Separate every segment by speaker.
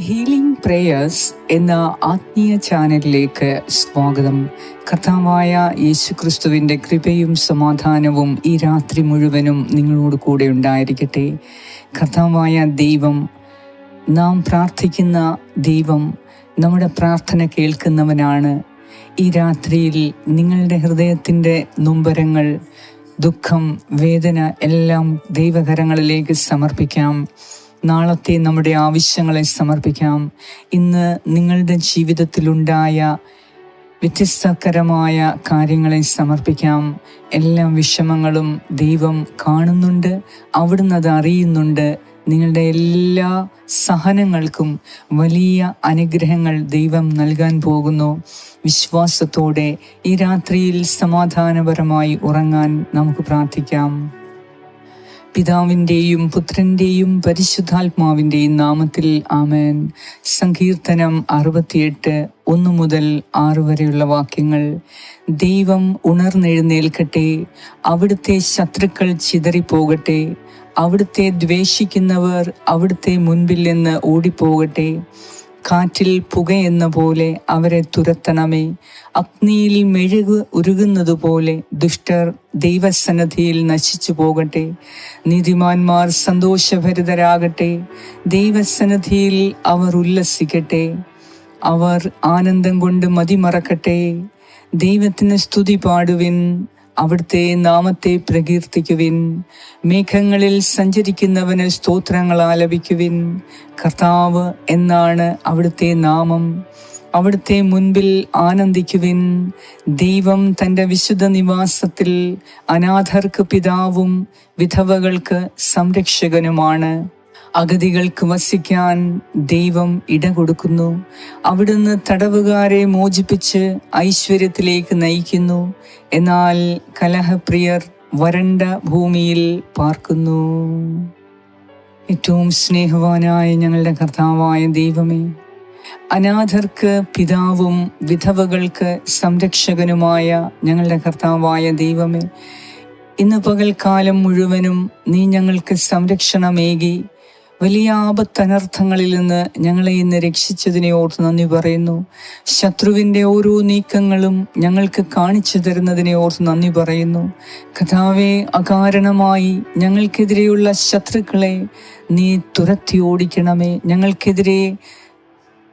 Speaker 1: Healing prayers എന്ന ആത്മീയ ചാനലിലേക്ക് സ്വാഗതം. കർത്താവായ യേശു ക്രിസ്തുവിന്റെ കൃപയും സമാധാനവും ഈ രാത്രി മുഴുവനും നിങ്ങളോട് കൂടെ ഉണ്ടായിരിക്കട്ടെ. കർത്താവായ ദൈവം നാം പ്രാർത്ഥിക്കുന്ന ദൈവം നമ്മുടെ പ്രാർത്ഥന കേൾക്കുന്നവനാണ്. ഈ രാത്രിയിൽ നിങ്ങളുടെ ഹൃദയത്തിന്റെ നൊമ്പരങ്ങൾ ദുഃഖം വേദന എല്ലാം ദൈവകരങ്ങളിലേക്ക് സമർപ്പിക്കാം. നാളത്തെ നമ്മുടെ ആവശ്യങ്ങളെ സമർപ്പിക്കാം. ഇന്ന് നിങ്ങളുടെ ജീവിതത്തിലുണ്ടായ വ്യത്യസ്തകരമായ കാര്യങ്ങളെ സമർപ്പിക്കാം. എല്ലാ വിഷമങ്ങളും ദൈവം കാണുന്നുണ്ട് അവിടുന്ന് അത് അറിയുന്നുണ്ട്. നിങ്ങളുടെ എല്ലാ സഹനങ്ങൾക്കും വലിയ അനുഗ്രഹങ്ങൾ ദൈവം നൽകാൻ പോകുന്നു. വിശ്വാസത്തോടെ ഈ രാത്രിയിൽ സമാധാനപരമായി ഉറങ്ങാൻ നമുക്ക് പ്രാർത്ഥിക്കാം. പിതാവിന്റെയും പുത്രന്റെയും പരിശുദ്ധാത്മാവിന്റെയും നാമത്തിൽ ആമേൻ. സങ്കീർത്തനം അറുപത്തിയെട്ട് ഒന്ന് മുതൽ ആറ് വരെയുള്ള വാക്യങ്ങൾ. ദൈവം ഉണർന്നെഴുന്നേൽക്കട്ടെ അവിടുത്തെ ശത്രുക്കൾ ചിതറിപ്പോകട്ടെ അവിടുത്തെ ദ്വേഷിക്കുന്നവർ അവിടുത്തെ മുൻപിൽ നിന്ന് ഓടിപ്പോകട്ടെ കാറ്റിൽ പുകയെന്ന പോലെ അവരെ തുരത്തണമേ. അഗ്നിയിൽ മെഴുക് ഉരുകുന്നതുപോലെ ദുഷ്ടർ ദൈവസന്നദ്ധിയിൽ നശിച്ചു പോകട്ടെ. നീതിമാന്മാർ സന്തോഷഭരിതരാകട്ടെ. ദൈവസന്നദ്ധിയിൽ അവർ ഉല്ലസിക്കട്ടെ. അവർ ആനന്ദം കൊണ്ട് മതിമറക്കട്ടെ. ദൈവത്തിന് സ്തുതി പാടുവിൻ. അവിടുത്തെ നാമത്തെ പ്രകീർത്തിക്കുവിൻ. മേഘങ്ങളിൽ സഞ്ചരിക്കുന്നവന് സ്തോത്രങ്ങൾ ആലപിക്കുവിൻ. കർത്താവ് എന്നാണ് അവിടുത്തെ നാമം. അവിടുത്തെ മുൻപിൽ ആനന്ദിക്കുവിൻ. ദൈവം തന്റെ വിശുദ്ധ നിവാസത്തിൽ അനാഥർക്ക് പിതാവും വിധവകൾക്ക് സംരക്ഷകനുമാണ്. അഗതികൾക്ക് വസിക്കാൻ ദൈവം ഇട കൊടുക്കുന്നു അവിടുന്ന് തടവുകാരെ മോചിപ്പിച്ച് ഐശ്വര്യത്തിലേക്ക് നയിക്കുന്നു. എന്നാൽ കലഹപ്രിയർ വരണ്ട ഭൂമിയിൽ പാർക്കുന്നു. ഏറ്റവും സ്നേഹവാനായ ഞങ്ങളുടെ കർത്താവായ ദൈവമേ അനാഥർക്ക് പിതാവും വിധവകൾക്ക് സംരക്ഷകനുമായ ഞങ്ങളുടെ കർത്താവായ ദൈവമേ ഇന്ന് പകൽക്കാലം മുഴുവനും നീ ഞങ്ങൾക്ക് സംരക്ഷണമേകി വലിയ ആപത്തനർത്ഥങ്ങളിൽ നിന്ന് ഞങ്ങളെ ഇന്ന് രക്ഷിച്ചതിനെ ഓർത്ത് നന്ദി പറയുന്നു. ശത്രുവിന്റെ ഓരോ നീക്കങ്ങളും ഞങ്ങൾക്ക് കാണിച്ചു തരുന്നതിനെ ഓർത്ത് നന്ദി പറയുന്നു. കഥാവെ അകാരണമായി ഞങ്ങൾക്കെതിരെയുള്ള ശത്രുക്കളെ നീ തുരത്തി ഓടിക്കണമേ. ഞങ്ങൾക്കെതിരെ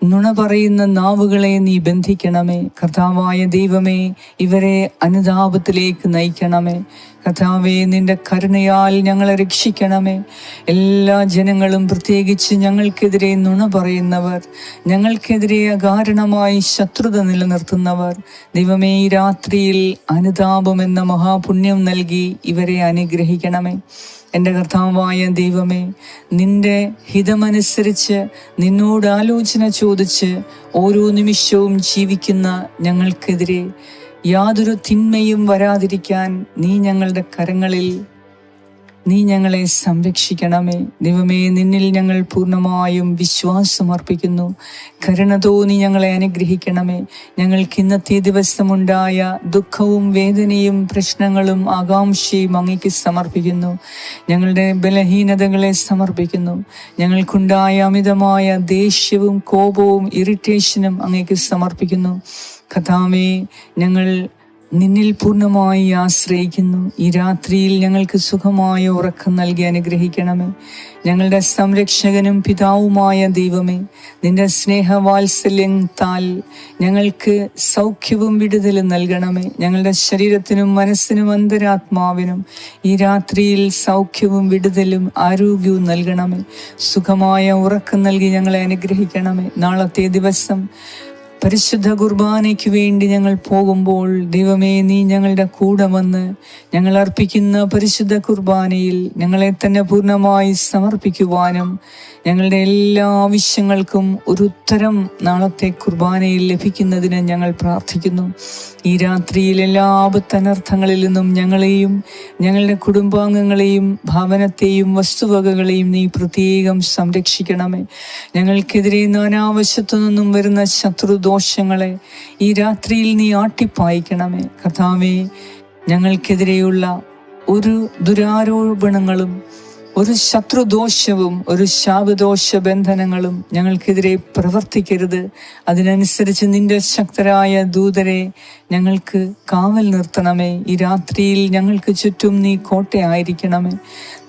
Speaker 1: നുണ പറയുന്ന നാവുകളെ നീ ബന്ധിക്കണമേ. കർത്താവായ ദൈവമേ ഇവരെ അനുതാപത്തിലേക്ക് നയിക്കണമേ. കഥാവേ നിന്റെ കരുണയാൽ ഞങ്ങളെ രക്ഷിക്കണമേ. എല്ലാ ജനങ്ങളും പ്രത്യേകിച്ച് ഞങ്ങൾക്കെതിരെ നുണ പറയുന്നവർ ഞങ്ങൾക്കെതിരെ അകാരണമായി ശത്രുത നിലനിർത്തുന്നവർ ദൈവമേ ഈ രാത്രിയിൽ അനുതാപം എന്ന മഹാപുണ്യം നൽകി ഇവരെ അനുഗ്രഹിക്കണമേ. എന്റെ കർത്താവായ ദൈവമേ നിന്റെ ഹിതമനുസരിച്ച് നിന്നോട് ആലോചന ചോദിച്ച് ഓരോ നിമിഷവും ജീവിക്കുന്ന ഞങ്ങൾക്കെതിരെ യാതൊരു തിന്മയും വരാതിരിക്കാൻ നീ ഞങ്ങളുടെ കരങ്ങളിൽ നീ ഞങ്ങളെ സംരക്ഷിക്കണമേ. ദൈവമേ നിന്നിൽ ഞങ്ങൾ പൂർണമായും വിശ്വാസമർപ്പിക്കുന്നു കരുണ തോന്നി ഞങ്ങളെ അനുഗ്രഹിക്കണമേ. ഞങ്ങൾക്ക് ഇന്നത്തെ ദിവസമുണ്ടായ ദുഃഖവും വേദനയും പ്രശ്നങ്ങളും ആകാംക്ഷയും അങ്ങേക്ക് സമർപ്പിക്കുന്നു. ഞങ്ങളുടെ ബലഹീനതകളെ സമർപ്പിക്കുന്നു. ഞങ്ങൾക്കുണ്ടായ അമിതമായ ദേഷ്യവും കോപവും ഇറിറ്റേഷനും അങ്ങേക്ക് സമർപ്പിക്കുന്നു. കഥാമേ ഞങ്ങൾ നിന്നിൽ പൂർണമായി ആശ്രയിക്കുന്നു. ഈ രാത്രിയിൽ ഞങ്ങൾക്ക് സുഖമായ ഉറക്കം നൽകി അനുഗ്രഹിക്കണമേ. ഞങ്ങളുടെ സംരക്ഷകനും പിതാവുമായ ദൈവമേ നിന്റെ സ്നേഹവാത്സല്യത്താൽ ഞങ്ങൾക്ക് സൗഖ്യവും വിടുതലും നൽകണമേ. ഞങ്ങളുടെ ശരീരത്തിനും മനസ്സിനും അന്തരാത്മാവിനും ഈ രാത്രിയിൽ സൗഖ്യവും വിടുതലും ആരോഗ്യവും നൽകണമേ. സുഖമായ ഉറക്കം നൽകി ഞങ്ങളെ അനുഗ്രഹിക്കണമേ. നാളത്തെ ദിവസം പരിശുദ്ധ കുർബാനയ്ക്ക് വേണ്ടി ഞങ്ങൾ പോകുമ്പോൾ ദൈവമേ നീ ഞങ്ങളുടെ കൂടെ വന്ന് ഞങ്ങൾ അർപ്പിക്കുന്ന പരിശുദ്ധ കുർബാനയിൽ ഞങ്ങളെ തന്നെ പൂർണമായി സമർപ്പിക്കുവാനും ഞങ്ങളുടെ എല്ലാ ആവശ്യങ്ങൾക്കും ഒരു ഉത്തരം നാളത്തെ കുർബാനയിൽ ലഭിക്കുന്നതിന് ഞങ്ങൾ പ്രാർത്ഥിക്കുന്നു. ഈ രാത്രിയിൽ എല്ലാ ആപത്തനർത്ഥങ്ങളിൽ നിന്നും ഞങ്ങളെയും ഞങ്ങളുടെ കുടുംബാംഗങ്ങളെയും ഭവനത്തെയും വസ്തുവകകളെയും നീ പ്രത്യേകം സംരക്ഷിക്കണമേ. ഞങ്ങൾക്കെതിരെ നാനാവശ്യത്തു നിന്നും വരുന്ന ശത്രുദോഷങ്ങളെ ഈ രാത്രിയിൽ നീ ആട്ടിപ്പായിക്കണമേ. കഥാവേ ഞങ്ങൾക്കെതിരെയുള്ള ഒരു ദുരാരോപണങ്ങളും ഒരു ശത്രുദോഷവും ഒരു ശാപദോഷ ബന്ധനങ്ങളും ഞങ്ങൾക്കെതിരെ പ്രവർത്തിക്കരുത്. അതിനനുസരിച്ച് നിന്റെ ശക്തരായ ദൂതരെ ഞങ്ങൾക്ക് കാവൽ നിർത്തണമേ. ഈ രാത്രിയിൽ ഞങ്ങൾക്ക് ചുറ്റും നീ കോട്ടയായിരിക്കണമേ.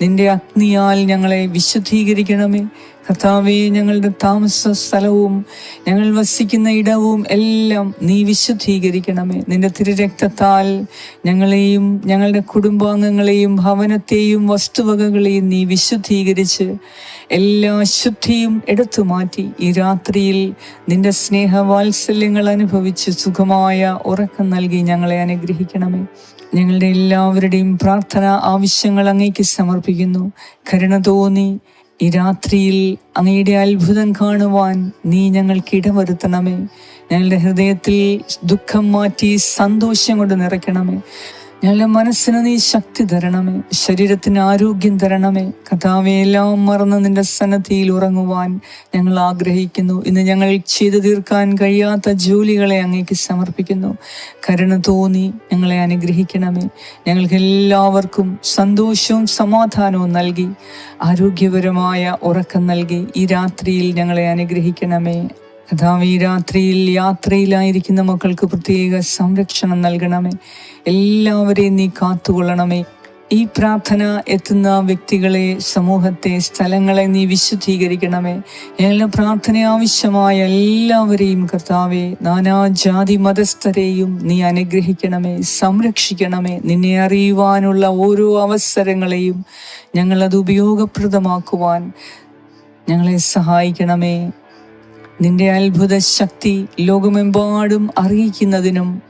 Speaker 1: നിന്റെ അഗ്നിയാൽ ഞങ്ങളെ വിശുദ്ധീകരിക്കണമേ. കർത്താവെ ഞങ്ങളുടെ താമസ സ്ഥലവും ഞങ്ങൾ വസിക്കുന്ന ഇടവും എല്ലാം നീ വിശുദ്ധീകരിക്കണമേ. നിന്റെ തിരുരക്തത്താൽ ഞങ്ങളെയും ഞങ്ങളുടെ കുടുംബാംഗങ്ങളെയും ഭവനത്തെയും വസ്തുവകകളെയും നീ വിശുദ്ധീകരിച്ച് എല്ലാ ശുദ്ധിയും എടുത്തു മാറ്റി. ഈ രാത്രിയിൽ നിന്റെ സ്നേഹവാത്സല്യങ്ങൾ അനുഭവിച്ച് സുഖമായ ഉറക്കം നൽകി ഞങ്ങളെ അനുഗ്രഹിക്കണമേ. ഞങ്ങളുടെ എല്ലാവരുടെയും പ്രാർത്ഥന ആവശ്യങ്ങൾ അങ്ങേക്ക് സമർപ്പിക്കുന്നു. കരുണ തോന്നി ഈ രാത്രിയിൽ അങ്ങയുടെ അത്ഭുതം കാണുവാൻ നീ ഞങ്ങൾക്ക് ഇടവരുത്തണമേ. ഞങ്ങളുടെ ഹൃദയത്തിൽ ദുഃഖം മാറ്റി സന്തോഷം കൊണ്ട് നിറയ്ക്കണമേ. ഞങ്ങളുടെ മനസ്സിന് നീ ശക്തി തരണമേ. ശരീരത്തിന് ആരോഗ്യം തരണമേ. കഥാവെ എല്ലാം മറന്ന് നിന്റെ സന്നദ്ധിയിൽ ഉറങ്ങുവാൻ ഞങ്ങൾ ആഗ്രഹിക്കുന്നു. ഇന്ന് ഞങ്ങൾ ചെയ്തു തീർക്കാൻ കഴിയാത്ത ജോലികളെ അങ്ങേക്ക് സമർപ്പിക്കുന്നു. കരുണ തോന്നി ഞങ്ങളെ അനുഗ്രഹിക്കണമേ. ഞങ്ങൾക്ക് എല്ലാവർക്കും സന്തോഷവും സമാധാനവും നൽകി. ആരോഗ്യപരമായ ഉറക്കം നൽകി ഈ രാത്രിയിൽ ഞങ്ങളെ അനുഗ്രഹിക്കണമേ. കഥാവ് രാത്രിയിൽ യാത്രയിലായിരിക്കുന്ന മക്കൾക്ക് പ്രത്യേക സംരക്ഷണം നൽകണമേ. എല്ലാവരെയും നീ കാത്തുകൊള്ളണമേ. ഈ പ്രാർത്ഥന എത്തുന്ന വ്യക്തികളെ സമൂഹത്തെ സ്ഥലങ്ങളെ നീ വിശുദ്ധീകരിക്കണമേ. ഞങ്ങളുടെ പ്രാർത്ഥന ആവശ്യമായ എല്ലാവരെയും കർത്താവെ നാനാജാതി മതസ്ഥരെയും നീ അനുഗ്രഹിക്കണമേ സംരക്ഷിക്കണമേ. നിന്നെ അറിയുവാനുള്ള ഓരോ അവസരങ്ങളെയും ഞങ്ങളത് ഉപയോഗപ്രദമാക്കുവാൻ ഞങ്ങളെ സഹായിക്കണമേ. നിന്റെ അത്ഭുത ശക്തി ലോകമെമ്പാടും അറിയിക്കുന്നതിനും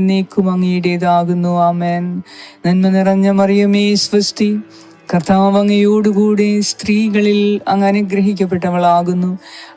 Speaker 1: എന്നേക്കും അങ്ങയുടേതാകുന്നു. ആമേൻ. നന്മ നിറഞ്ഞ മറിയമേ സ്വസ്തി കർത്താവ് അങ്ങയോടുകൂടെ സ്ത്രീകളിൽ അങ്ങ് അനുഗ്രഹിക്കപ്പെട്ടവളാകുന്നു.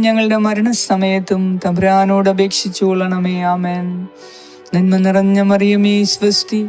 Speaker 1: ഞങ്ങളുടെ മരണസമയത്തും തമ്പുരാനോട് അപേക്ഷിച്ചുകൊള്ളണമേ. ആമേൻ. നന്മ നിറഞ്ഞ മറിയമേ സ്വസ്തി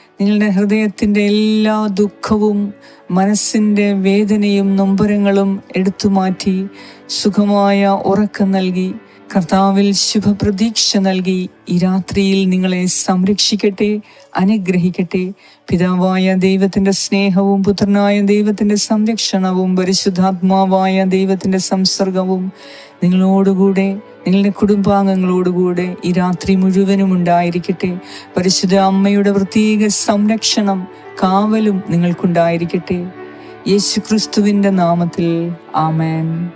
Speaker 1: നിങ്ങളുടെ ഹൃദയത്തിന്റെ എല്ലാ ദുഃഖവും മനസ്സിന്റെ വേദനയും നൊമ്പരങ്ങളും എടുത്തു മാറ്റി സുഖമായ ഉറക്കം നൽകി കർത്താവിൽ ശുഭപ്രതീക്ഷ നൽകി ഈ രാത്രിയിൽ നിങ്ങളെ സംരക്ഷിക്കട്ടെ അനുഗ്രഹിക്കട്ടെ. പിതാവായ ദൈവത്തിന്റെ സ്നേഹവും പുത്രനായ ദൈവത്തിന്റെ സംരക്ഷണവും പരിശുദ്ധാത്മാവായ ദൈവത്തിന്റെ സംസർഗവും നിങ്ങളോടുകൂടെ നിങ്ങളുടെ കുടുംബാംഗങ്ങളോടുകൂടെ ഈ രാത്രി മുഴുവനും ഉണ്ടായിരിക്കട്ടെ. പരിശുദ്ധ അമ്മയുടെ പ്രത്യേക സംരക്ഷണം കാവലും നിങ്ങൾക്കുണ്ടായിരിക്കട്ടെ. യേശു ക്രിസ്തുവിന്റെ നാമത്തിൽ ആമേൻ.